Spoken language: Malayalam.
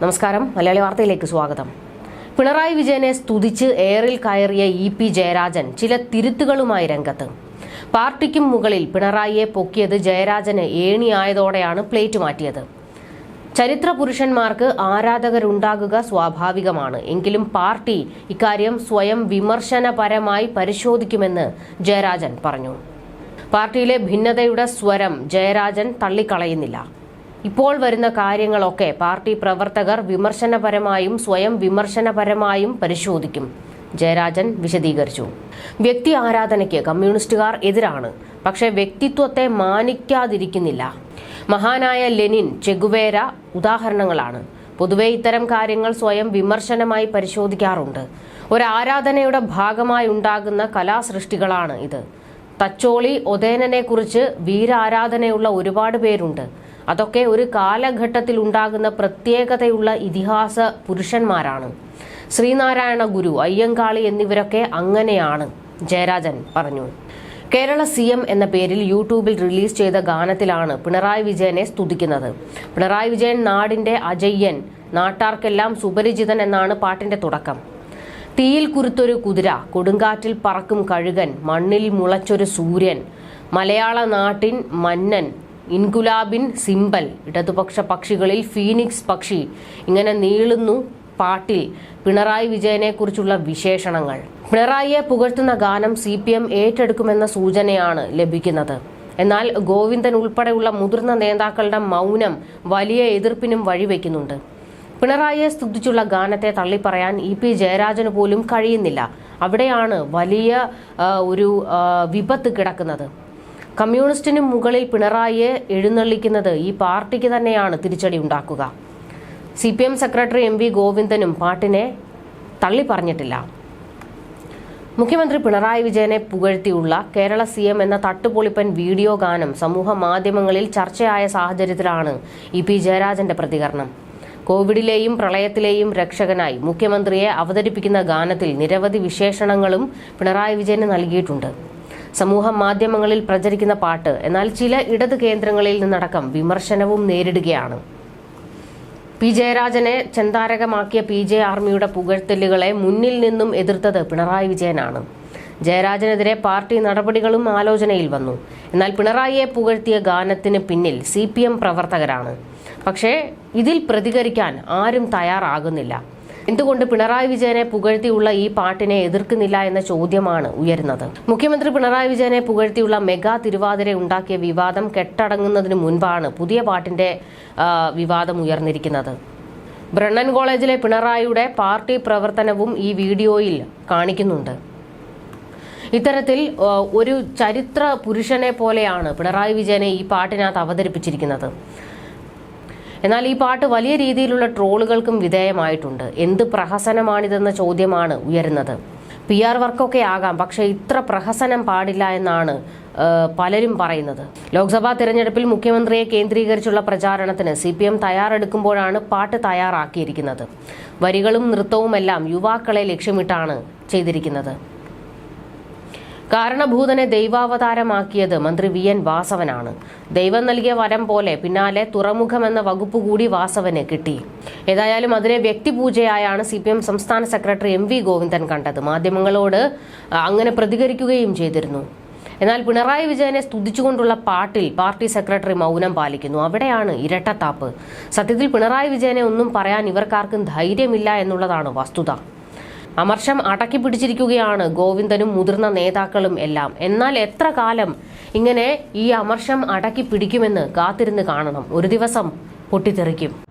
നമസ്കാരം. മലയാളി വാർത്തയിലേക്ക് സ്വാഗതം. പിണറായി വിജയനെ സ്തുതിച്ച് എയറിൽ കയറിയ ഇ പി ജയരാജൻ ചില തിരുത്തുകളുമായി രംഗത്ത്. പാർട്ടിക്കും മുകളിൽ പിണറായിയെ പൊക്കിയത് ജയരാജന് ഏണിയായതോടെയാണ് പ്ലേറ്റ് മാറ്റിയത്. ചരിത്ര പുരുഷന്മാർക്ക് ആരാധകരുണ്ടാകുക സ്വാഭാവികമാണ്. എങ്കിലും പാർട്ടി ഇക്കാര്യം സ്വയം വിമർശനപരമായി പരിശോധിക്കുമെന്ന് ജയരാജൻ പറഞ്ഞു. പാർട്ടിയിലെ ഭിന്നതയുടെ സ്വരം ജയരാജൻ തള്ളിക്കളയുന്നില്ല. ഇപ്പോൾ വരുന്ന കാര്യങ്ങളൊക്കെ പാർട്ടി പ്രവർത്തകർ വിമർശനപരമായും സ്വയം വിമർശനപരമായും പരിശോധിക്കും. ജയരാജൻ വിശദീകരിച്ചു. വ്യക്തി ആരാധനയ്ക്ക് കമ്മ്യൂണിസ്റ്റുകാർ എതിരാണ്. പക്ഷേ വ്യക്തിത്വത്തെ മാനിക്കാതിരിക്കുന്നില്ല. മഹാനായ ലെനിൻ ചെഗുവേര ഉദാഹരണങ്ങളാണ്. പൊതുവെ ഇത്തരം കാര്യങ്ങൾ സ്വയം വിമർശനമായി പരിശോധിക്കാറുണ്ട്. ഒരു ആരാധനയുടെ ഭാഗമായി ഉണ്ടാകുന്ന കലാസൃഷ്ടികളാണ് ഇത്. തച്ചോളി ഒതേനനെ കുറിച്ച് വീരാരാധനയുള്ള ഒരുപാട് പേരുണ്ട്. അതൊക്കെ ഒരു കാലഘട്ടത്തിൽ ഉണ്ടാകുന്ന പ്രത്യേകതയുള്ള ഇതിഹാസ പുരുഷന്മാരാണ്. ശ്രീനാരായണ ഗുരു അയ്യങ്കാളി എന്നിവരൊക്കെ അങ്ങനെയാണ് ജയരാജൻ പറഞ്ഞു. കേരള സി എം എന്ന പേരിൽ യൂട്യൂബിൽ റിലീസ് ചെയ്ത ഗാനത്തിലാണ് പിണറായി വിജയനെ സ്തുതിക്കുന്നത്. പിണറായി വിജയൻ നാടിന്റെ അജയ്യൻ നാട്ടാർക്കെല്ലാം സുപരിചിതൻ എന്നാണ് പാട്ടിന്റെ തുടക്കം. തീയിൽ കുരുത്തൊരു കുതിര കൊടുങ്കാറ്റിൽ പറക്കും കഴുകൻ മണ്ണിൽ മുളച്ചൊരു സൂര്യൻ മലയാള നാട്ടിൻ മന്നൻ ഇൻകുലാബിൻ സിമ്പൽ. ഇടതുപക്ഷ പക്ഷികളിൽ ഫീനിക്സ് പക്ഷി. ഇങ്ങനെ നീളുന്നു പാട്ടിൽ പിണറായി വിജയനെക്കുറിച്ചുള്ള വിശേഷണങ്ങൾ. പിണറായിയെ പുകഴ്ത്തുന്ന ഗാനം സി പി എം ഏറ്റെടുക്കുമെന്ന സൂചനയാണ് ലഭിക്കുന്നത്. എന്നാൽ ഗോവിന്ദൻ ഉൾപ്പെടെയുള്ള മുതിർന്ന നേതാക്കളുടെ മൗനം വലിയ എതിർപ്പിനും വഴിവെക്കുന്നുണ്ട്. പിണറായിയെ സ്തുതിച്ചുള്ള ഗാനത്തെ തള്ളിപ്പറയാൻ ഇ പി ജയരാജന് പോലും കഴിയുന്നില്ല. അവിടെയാണ് വലിയ ഒരു വിപത്ത് കിടക്കുന്നത്. കമ്മ്യൂണിസ്റ്റിന് മുകളിൽ പിണറായിയെ എഴുന്നള്ളിക്കുന്നത് ഈ പാർട്ടിക്ക് തന്നെയാണ് തിരിച്ചടി ഉണ്ടാക്കുക. C P M secretary M V ഗോവിന്ദനും പാട്ടിനെ തള്ളി പറഞ്ഞിട്ടില്ല മുഖ്യമന്ത്രി പിണറായി വിജയനെ പുകഴ്ത്തിയുള്ള കേരള സി എം എന്ന തട്ടുപൊളിപ്പൻ വീഡിയോ ഗാനം സമൂഹ മാധ്യമങ്ങളിൽ ചർച്ചയായ സാഹചര്യത്തിലാണ് ഇ പി ജയരാജന്റെ പ്രതികരണം. കോവിഡിലെയും പ്രളയത്തിലെയും രക്ഷകനായി മുഖ്യമന്ത്രിയെ അവതരിപ്പിക്കുന്ന ഗാനത്തിൽ നിരവധി വിശേഷണങ്ങളും പിണറായി വിജയന് നൽകിയിട്ടുണ്ട്. സമൂഹ മാധ്യമങ്ങളിൽ പ്രചരിക്കുന്ന പാട്ട്. എന്നാൽ ചില ഇടത് കേന്ദ്രങ്ങളിൽ നിന്നടക്കം വിമർശനവും നേരിടുകയാണ്. പി ജയരാജനെ ചെന്താരകമാക്കിയ പി ജെ ആർമിയുടെ പുകഴ്ത്തലുകളെ മുന്നിൽ നിന്നും എതിർത്തത് പിണറായി വിജയനാണ്. ജയരാജനെതിരെ പാർട്ടി നടപടികളും ആലോചനയിൽ വന്നു. എന്നാൽ പിണറായിയെ പുകഴ്ത്തിയ ഗാനത്തിന് പിന്നിൽ സി പ്രവർത്തകരാണ്. പക്ഷേ ഇതിൽ പ്രതികരിക്കാൻ ആരും തയ്യാറാകുന്നില്ല. എന്തുകൊണ്ട് പിണറായി വിജയനെ പുകഴ്ത്തിയുള്ള ഈ പാട്ടിനെ എതിർക്കുന്നില്ല എന്ന ചോദ്യമാണ് ഉയരുന്നത്. മുഖ്യമന്ത്രി പിണറായി വിജയനെ പുകഴ്ത്തിയുള്ള മെഗാ തിരുവാതിര ഉണ്ടാക്കിയ വിവാദം കെട്ടടങ്ങുന്നതിന് മുൻപാണ് പുതിയ പാട്ടിന്റെ വിവാദം ഉയർന്നിരിക്കുന്നത്. ബ്രണ്ണൻ കോളേജിലെ പിണറായിയുടെ പാർട്ടി പ്രവർത്തനവും ഈ വീഡിയോയിൽ കാണിക്കുന്നുണ്ട്. ഇത്തരത്തിൽ ഒരു ചരിത്ര പുരുഷനെ പോലെയാണ് പിണറായി വിജയനെ ഈ പാട്ടിനകത്ത് അവതരിപ്പിച്ചിരിക്കുന്നത്. എന്നാൽ ഈ പാട്ട് വലിയ രീതിയിലുള്ള ട്രോളുകൾക്കും വിധേയമായിട്ടുണ്ട്. എന്ത് പ്രഹസനമാണിതെന്ന ചോദ്യമാണ് ഉയരുന്നത്. പി ആർ വർക്കൊക്കെ ആകാം പക്ഷേ ഇത്ര പ്രഹസനം പാടില്ല എന്നാണ് പലരും പറയുന്നത്. ലോക്സഭാ തിരഞ്ഞെടുപ്പിൽ മുഖ്യമന്ത്രിയെ കേന്ദ്രീകരിച്ചുള്ള പ്രചാരണത്തിന് സി പി എം തയ്യാറെടുക്കുമ്പോഴാണ് പാട്ട് തയ്യാറാക്കിയിരിക്കുന്നത്. വരികളും നൃത്തവുമെല്ലാം യുവാക്കളെ ലക്ഷ്യമിട്ടാണ് ചെയ്തിരിക്കുന്നത്. കാരണഭൂതനെ ദൈവാവതാരമാക്കിയത് മന്ത്രി വി എൻ വാസവനാണ്. ദൈവം നൽകിയ വരം പോലെ പിന്നാലെ തുറമുഖം എന്ന വകുപ്പ് കൂടി വാസവന് കിട്ടി. ഏതായാലും അതിനെ വ്യക്തിപൂജയായാണ് സി പി എം സംസ്ഥാന സെക്രട്ടറി എം വി ഗോവിന്ദൻ കണ്ടത്. മാധ്യമങ്ങളോട് അങ്ങനെ പ്രതികരിക്കുകയും ചെയ്തിരുന്നു. എന്നാൽ പിണറായി വിജയനെ സ്തുതിച്ചുകൊണ്ടുള്ള പാട്ടിൽ പാർട്ടി സെക്രട്ടറി മൗനം പാലിക്കുന്നു. അവിടെയാണ് ഇരട്ടത്താപ്പ്. സത്യത്തിൽ പിണറായി വിജയനെ ഒന്നും പറയാൻ ഇവർക്കാർക്കും ധൈര്യമില്ല എന്നുള്ളതാണ് വസ്തുത. അമർഷം അടക്കി പിടിച്ചിരിക്കുകയാണ് ഗോവിന്ദനും മുതിർന്ന നേതാക്കളും എല്ലാം. എന്നാൽ എത്ര കാലം ഇങ്ങനെ ഈ അമർഷം അടക്കി പിടിക്കുമെന്ന് കാത്തിരുന്ന് കാണണം. ഒരു ദിവസം പൊട്ടിത്തെറിക്കും.